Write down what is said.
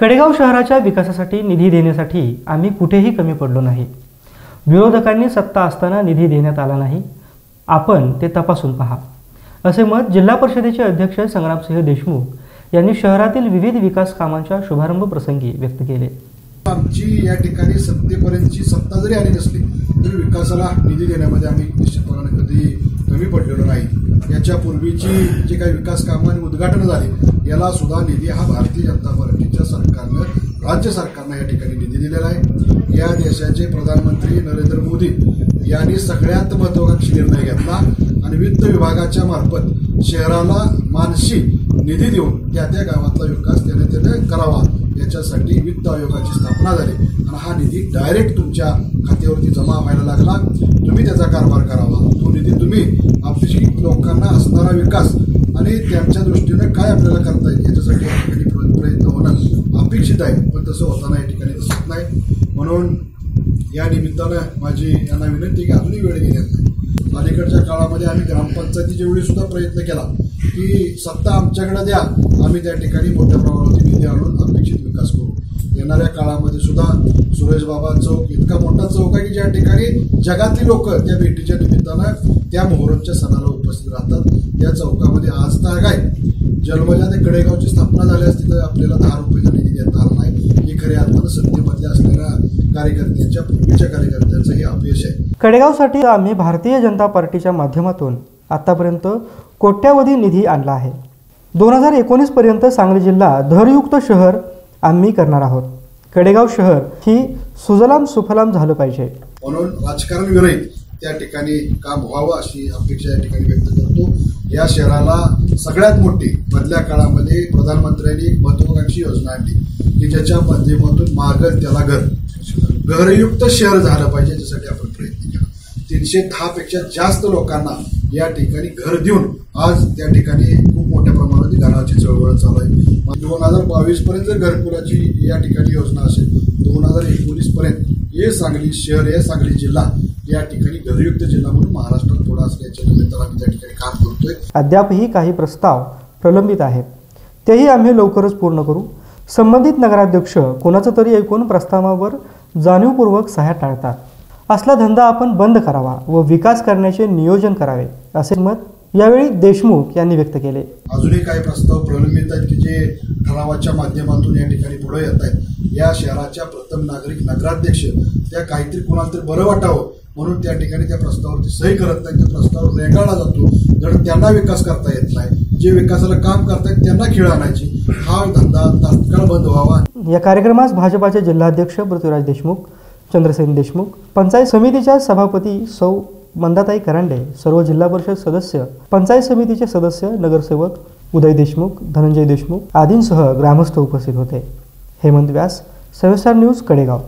कडेगाव शहराच्या विकासासाठी निधी देण्यासाठी आम्ही कुठेही कमी पडलो नाही. विरोधकांनी सत्ता असताना निधी देण्यात आला नाही. आपण ते तपासून पहा. असे मत जिल्हा परिषदेचे अध्यक्ष संग्रामसिंह देशमुख यांनी शहरातील विविध विकास कामांच्या शुभारंभ प्रसंगी व्यक्त केले. आमची या ठिकाणी सत्तेपर्यंतची सत्ता जरी आली नसली तरी विकासाला निधी देण्यामध्ये आम्ही निश्चितपणाने कधी कमी पडलेलो नाही. याच्या पूर्वीची जे काही विकास कामं आणि उद्घाटनं झाली याला सुद्धा निधी हा भारतीय जनता पार्टीच्या सरकारनं राज्य सरकारनं या ठिकाणी निधी दिलेला आहे. या देशाचे प्रधानमंत्री नरेंद्र मोदी यांनी सगळ्यात महत्वाकांक्षी निर्णय घेतला आणि वित्त विभागाच्या मार्फत शहराला मानशी निधी देऊन त्या त्या गावातला विकास त्याने त्याने करावा. याच्यासाठी वित्त आयोगाची स्थापना झाली आणि हा निधी डायरेक्ट तुमच्या खात्यावरती जमा व्हायला लागला. तुम्ही त्याचा कारभार करावा. तो निधी तुम्ही आपली लोकांना असणारा विकास आणि त्यांच्या दृष्टीने काय आपल्याला करता येईल याच्यासाठी या ठिकाणी प्रयत्न होणं अपेक्षित आहे पण तसं होताना या ठिकाणी दिसत नाही. म्हणून या निमित्तानं माझी यांना विनंती की अजूनही वेळ घेण्यात नाही. अलीकडच्या काळामध्ये आम्ही ग्रामपंचायतीच्या वेळी सुद्धा प्रयत्न केला की सत्ता आमच्याकडे द्या. आम्ही त्या ठिकाणी मोठ्या प्रमाणावरती निधी आणून अपेक्षित विकास करू. येणाऱ्या काळामध्ये सुद्धा सुरेश बाबा चौक इतका मोठा चौक आहे की ज्या ठिकाणी जगातली लोक त्या भेटीच्या निमित्तानं त्या मोहरमच्या सणाला उपस्थित राहतात. त्या चौकामध्ये आज तर काय जन्मल्या ते कडेगावची स्थापना झाली असती तर आपल्याला दहा रुपयाचा निधी देता आला नाही. ही खऱ्या अर्थानं सत्तेमध्ये असलेल्या कार्यकर्त्यांच्या पूर्वीच्या कार्यकर्त्यांचं हे अपयश आहे. कडेगावसाठी आम्ही भारतीय जनता पार्टीच्या माध्यमातून आतापर्यंत कोट्यावधी निधी आणला आहे. दोन हजार एकोणीसपर्यंत सांगली जिल्हा धरयुक्त शहर आम्ही करणार आहोत. कडेगाव शहर ही सुजलाम सुफलाम झालं पाहिजे. म्हणून राजकारण विरहित त्या ठिकाणी काम व्हावं अशी अपेक्षा या ठिकाणी व्यक्त करतो. या शहराला सगळ्यात मोठी मधल्या काळामध्ये प्रधानमंत्र्यांनी एक महत्वाकांक्षी योजना आणली. की ज्याच्या माध्यमातून मागल त्याला घर. घरयुक्त शहर झालं पाहिजे याच्यासाठी आपण प्रयत्न केला. तीनशे दहा पेक्षा जास्त लोकांना या ठिकाणी घर देऊन आज त्या ठिकाणी चळवळ चालू आहे. दोन हजार बावीस पर्यंत जर घरकुलाची या ठिकाणी योजना असेल दोन हजार एकोणीस पर्यंत हे सांगली शहर हे सांगली जिल्हा या ठिकाणी घरयुक्त जिल्हा म्हणून महाराष्ट्रात थोडा असल्याच्या निमित्तानं आम्ही त्या ठिकाणी काम करतोय. अद्यापही काही प्रस्ताव प्रलंबित आहेत. तेही आम्ही लवकरच पूर्ण करू. संबंधित नगराध्यक्ष कोणाचं तरी ऐकून प्रस्तावावर जाणीवपूर्वक सह्या टाळतात. असला धंदा आपण बंद करावा व विकास करण्याचे नियोजन करावे असे मत यावेळी देशमुख यांनी व्यक्त केले. अजूनही काही प्रस्ताव प्रलंबित आहेत की जे ठरावाच्या माध्यमातून या ठिकाणी पुढे येत आहेत. या शहराच्या प्रथम नागरिक नगराध्यक्ष त्या काहीतरी कुणाला तरी बरं वाटावं म्हणून त्या ठिकाणी त्या प्रस्तावावरती सही करत नाही त्या प्रस्ताव रेंगाळला जातो. जर त्यांना विकास करता येत नाही. जे विकासाला काम करतायत त्यांना खेळ आणायची. हा धंदा तात्काळ बंद व्हावा. या कार्यक्रमास भाजपाचे जिल्हाध्यक्ष पृथ्वीराज देशमुख चंद्रसेन देशमुख पंचायत समितीच्या सभापती सौ मंदाताई करांडे सर्व जिल्हा परिषद सदस्य पंचायत समितीचे सदस्य नगरसेवक उदय देशमुख धनंजय देशमुख आदींसह ग्रामस्थ उपस्थित होते. हेमंत व्यास सविस्तर न्यूज कडेगाव.